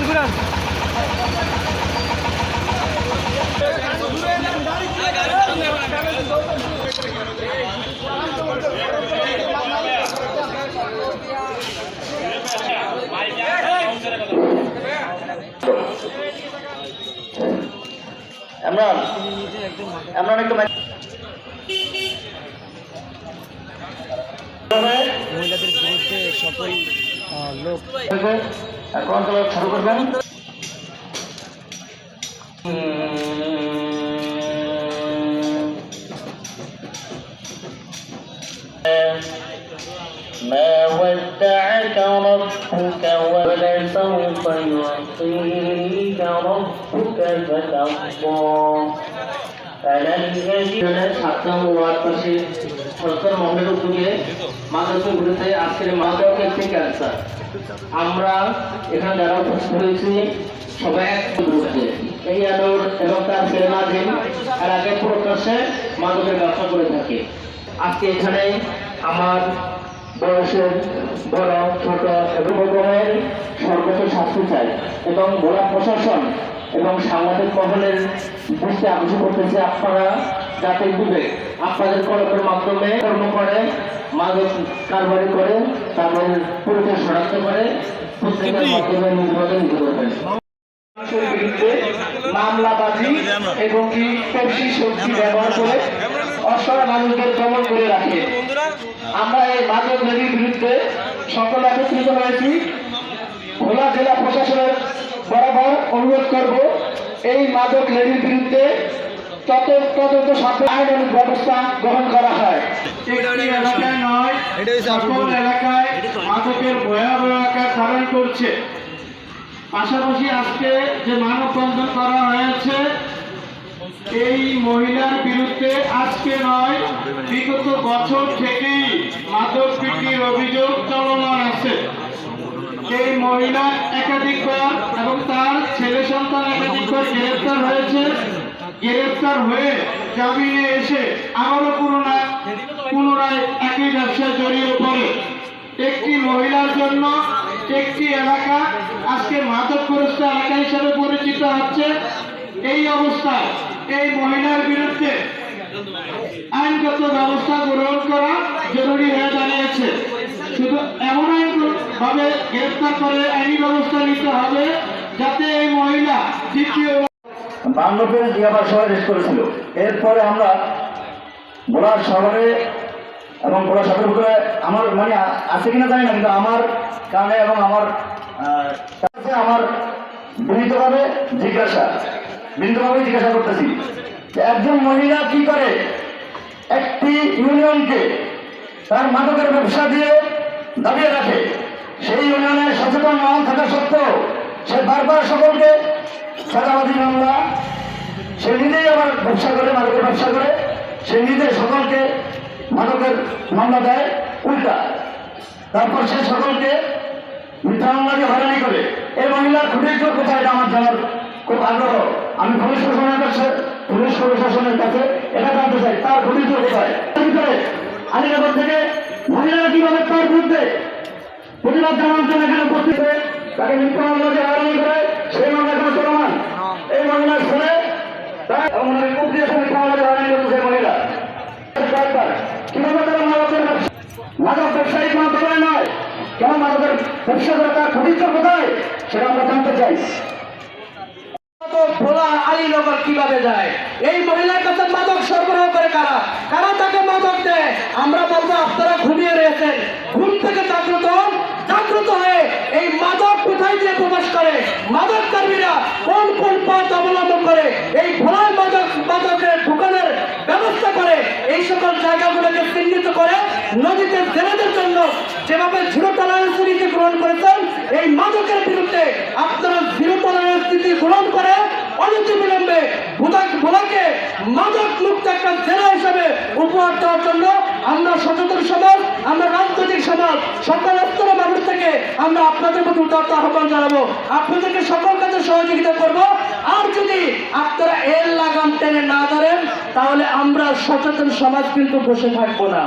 ঘুরান ঘুরান। ইমরান ইমরান একটু মহিলাদের বিরুদ্ধে সকল লোক কোরআন তেলাওয়াত শুরু করবেন ما ودعك ربك ولسوف يعطيك ربك فترضى فلن يجد ছাত্র হওয়ার পাশে সরকার মহলের উদ্যোগে মাদ্রাসা বিরুদ্ধে আজকের মাদক একটি ক্যান্সার আমরা এখানে যারা উপস্থিত হয়েছি, সবাই এই আলোর এবং তার আর আগে প্রকাশ্যে মাদকের ব্যবসা করে থাকে। আজকে এখানে আমার বয়সের বড়, ছোট সর্বোচ্চ শাস্তি চাই এবং ভোলা প্রশাসন এবং সাংবাদিক মহলের দৃষ্টি আকর্ষণ করতেছে আপনারা যাতে বুঝে। আপনাদের কলমের মাধ্যমে কর্ম করে মাদক কারবারি করে তাদের পরিচয় শনাক্ত করে প্রত্যেকের মাধ্যমে নির্বাচন নিতে বিরুদ্ধে মামলাবাজি এবং কি পেপসি শক্তি ব্যবহার করে অসহায় মানুষদের দমন করে রাখে। আমরা এই মাদক নদীর বিরুদ্ধে সকল একত্রিত হয়েছি। ভোলা জেলা প্রশাসনের বরাবর অনুরোধ করব এই মাদক লেডির বিরুদ্ধে তদন্ত আইনানুগ ব্যবস্থা গ্রহণ করা হয়। এলাকায় নয় সকল এলাকায় মাদকের ভয়াবহ আকার ধারণ করছে। পাশাপাশি আজকে যে মানববন্ধন করা হয়েছে এই মহিলার বিরুদ্ধে আজকে নয় বিগত বছর থেকেই মাদক বিক্রির অভিযোগ চলমান আছে। এই মহিলা একাধিকবার এবং তার ছেলে সন্তান একাধিকবার গ্রেফতার হয়েছে। গ্রেফতার হয়ে জামিনে এসে আবারও পুনরায় পুনরায় একই ব্যবসায় জড়িয়ে পড়ে। একটি মহিলার জন্য একটি এলাকা আজকে মাদকগ্রস্ত এলাকা হিসেবে পরিচিত হচ্ছে। এই অবস্থায় এই মহিলার বিরুদ্ধে আইনগত ব্যবস্থা গ্রহণ করা জরুরি হয়ে দাঁড়িয়েছে। শুধু এমন আইন ভাবে গ্রেফতার করে আইনি ব্যবস্থা নিতে হবে যাতে এই মহিলা দ্বিতীয় বান্ন পেজ জিয়াবার সহ রেস্ট করেছিল। এরপরে আমরা বোলার শহরে এবং বোলার শহরের ভিতরে আমার মানে আছে কিনা জানি না, কিন্তু আমার কানে এবং আমার কাছে আমার বিনীতভাবে জিজ্ঞাসা বিনীতভাবে জিজ্ঞাসা করতেছি একজন মহিলা কি করে একটি ইউনিয়নকে তার মাদকের ব্যবসা দিয়ে দাঁড়িয়ে রাখে? সেই ইউনিয়নের সচেতন নাম থাকা সত্ত্বেও সে বারবার সকলকে সাদাবাদী মামলা, সে নিজেই আবার ব্যবসা করে, মাদকের ব্যবসা করে, সে নিজে সকলকে মাদকের মামলা দেয়, উল্টা। তারপর সে সকলকে মিথ্যা মামলা দিয়ে হয়রানি করে। এই মহিলার খুঁটির কোথায় এটা আমার জানার খুব আগ্রহ। আমি পুলিশ প্রশাসনের কাছে, পুলিশ প্রশাসনের কাছে এটা জানতে চাই, তার খুঁটির কোথায়? এর ভিতরে আলিনগর থেকে মহিলারা কীভাবে তার বিরুদ্ধে প্রতিবাদ জানানোর জন্য এখানে উপস্থিত হয়ে তাকে মিথ্যা মামলা দিয়ে হয়রানি করে, সেই ছেলে তার এবং ওনাকে কূপ দিয়ে হয়রানি করছে সেই মহিলা। কয়েকবার কীভাবে তারা মাদকের মাদক ব্যবসায়িক মাধ্যমে নয়। কেন মাদকের ব্যবসা আমরা বলব আপনারা ঘুমিয়ে রয়েছেন। ঘুম থেকে জাগ্রত কোথায় প্রকাশ করে। মাদক কর্মীরা কোন কোন পথ অবলম্বন করে, এই ভোলায় মাদক, মাদকের দোকানের ব্যবস্থা করে, এই সকল জায়গাগুলোকে চিহ্নিত করে নদীতে জেলেদের জন্য যেভাবে জিরো টলারেন্স নীতি গ্রহণ করেছেন, এই মাদকের বিরুদ্ধে আপনারা জিরো টলারেন্স নীতি গ্রহণ করে অনতি বিলম্বে ভোলাকে ভোলাকে মাদক মুক্ত একটা জেলা হিসাবে উপহার দেওয়ার জন্য আমরা সচেতন সমাজ আমরা রাজনৈতিক সমাজ, সকল স্তরের মানুষ থেকে আমরা আপনাদের প্রতি উদার্ত আহ্বান জানাব। আপনাদেরকে সকল কাজে সহযোগিতা করব। আর যদি আপনারা এর লাগাম টেনে না ধরেন, তাহলে আমরা সচেতন সমাজ কিন্তু বসে থাকব না।